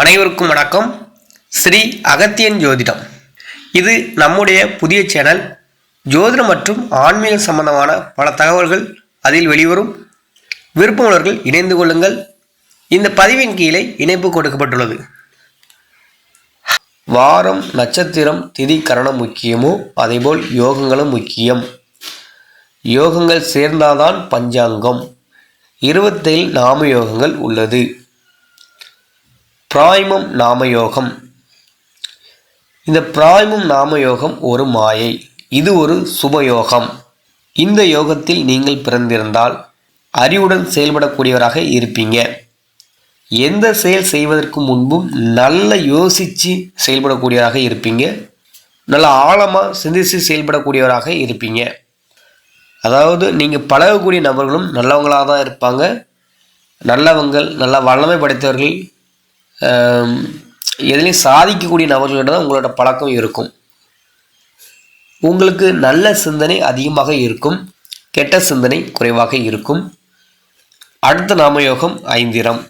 அனைவருக்கும் வணக்கம். ஸ்ரீ அகத்தியன் ஜோதிடம். இது நம்முடைய புதிய சேனல். ஜோதிடம் மற்றும் ஆன்மீக சம்பந்தமான பல தகவல்கள் அதில் வெளிவரும். விருப்பமுள்ளவர்கள் இணைந்து கொள்ளுங்கள். இந்த பதிவின் கீழே இணைப்பு கொடுக்கப்பட்டுள்ளது. வாரம் நட்சத்திரம் திதி கரணம் முக்கியமோ? அதேபோல் யோகங்களும் முக்கியம். யோகங்கள் சேர்ந்தாதான் பஞ்சாங்கம். இருபத்தேழு நாம யோகங்கள் உள்ளது. பிராய்மம் நாமயோகம். இந்த பிராய்மம் நாமயோகம் ஒரு மாயை இது ஒரு சுபயோகம். இந்த யோகத்தில் நீங்கள் பிறந்திருந்தால் அறிவுடன் செயல்படக்கூடியவராக இருப்பீங்க. எந்த செயல் செய்வதற்கு முன்பும் நல்ல யோசித்து செயல்படக்கூடியவராக இருப்பீங்க. நல்ல ஆழமாக சிந்தித்து செயல்படக்கூடியவராக இருப்பீங்க. அதாவது நீங்கள் பழகக்கூடிய நபர்களும் நல்லவங்களாக தான் இருப்பாங்க. நல்லவங்கள் நல்ல வல்லமை படைத்தவர்கள் எதுலேயும் சாதிக்கக்கூடிய நபர்கள்கிட்ட தான் உங்களோட பழக்கம் இருக்கும். உங்களுக்கு நல்ல சிந்தனை அதிகமாக இருக்கும் கெட்ட சிந்தனை குறைவாக இருக்கும். அடுத்த நாமயோகம் ஐந்திரம்.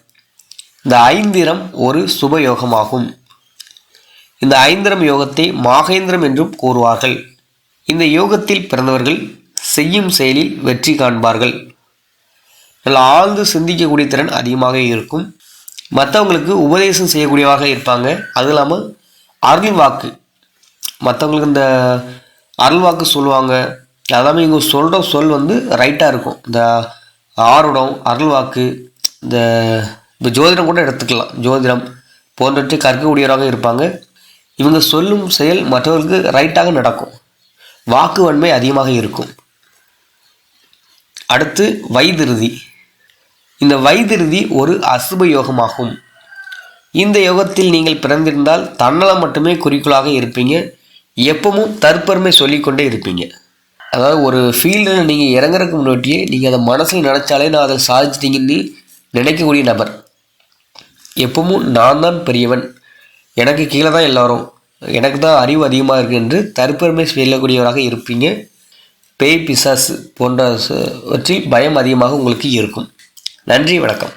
இந்த ஐந்திரம் ஒரு சுப யோகமாகும். இந்த ஐந்திரம் யோகத்தை மாகேந்திரம் என்றும் கூறுவார்கள். இந்த யோகத்தில் பிறந்தவர்கள் செய்யும் செயலில் வெற்றி காண்பார்கள். நல்ல ஆழ்ந்து சிந்திக்கக்கூடிய திறன் அதிகமாக இருக்கும். மற்றவங்களுக்கு உபதேசம் செய்யக்கூடியவாக இருப்பாங்க. அதுவும் இல்லாமல் அருள் வாக்கு. மற்றவங்களுக்கு இந்த அருள் வாக்கு சொல்லுவாங்க. அதெல்லாமே இவங்க சொல்கிற சொல் வந்து ரைட்டாக இருக்கும். இந்த ஆருடம் அருள் வாக்கு இந்த இப்போ ஜோதிடம் கூட எடுத்துக்கலாம். ஜோதிடம் போன்றவற்றை கற்கக்கூடியவராக இருப்பாங்க. இவங்க சொல்லும் செயல் மற்றவர்களுக்கு ரைட்டாக நடக்கும். வாக்கு வன்மை அதிகமாக இருக்கும். அடுத்து வைதிருதி. இந்த வைதிருதி ஒரு அசுப யோகமாகும். இந்த யோகத்தில் நீங்கள் பிறந்திருந்தால் தன்னலம் மட்டுமே குறிக்கோளாக இருப்பீங்க. எப்பவும் தற்பெருமை சொல்லிக்கொண்டே இருப்பீங்க. அதாவது ஒரு ஃபீல்டில் நீங்கள் இறங்குறதுக்கு முன்னாடியே நீங்கள் அதை மனசில் நினச்சாலே நான் அதை சாதிச்சிட்டிங்கன்னு நினைக்கக்கூடிய நபர். எப்பவும் நான் தான் பெரியவன். எனக்கு கீழே தான் எல்லோரும். எனக்கு தான் அறிவு அதிகமாக இருக்குது என்று தற்பெருமை சொல்லக்கூடியவராக இருப்பீங்க. பேய் பிசாசு போன்றவற்றில் பயம் அதிகமாக உங்களுக்கு இருக்கும். நன்றி வணக்கம்.